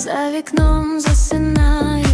За вікном засинає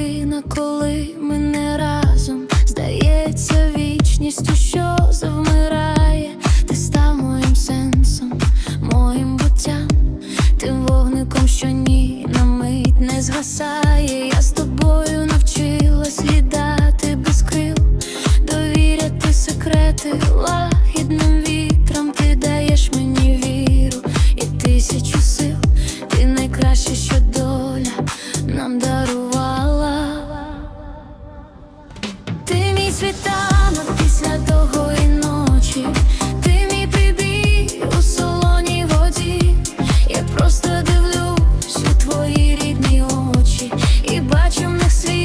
хвилина, коли ми не разом, здається вічністю, що завмирає. Ти став моїм сенсом, моїм буттям, тим вогником, що ні на мить не згасає. Я з тобою навчилась літати без крил, довіряти секрети лагідним вітрам. Ти даєш мені віру і тисячу сил. Ти найкраще, що доля нам дарувала. Світанок після довгої ночі, ти мій прибій у солоній воді. Я просто дивлюсь у твої рідні очі і бачу в них світло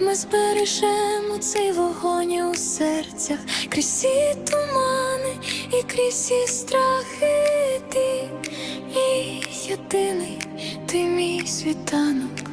Ми збережемо цей вогонь у серцях, крізь всі тумани і крізь всі страхи. Ти мій єдиний, ти мій світанок,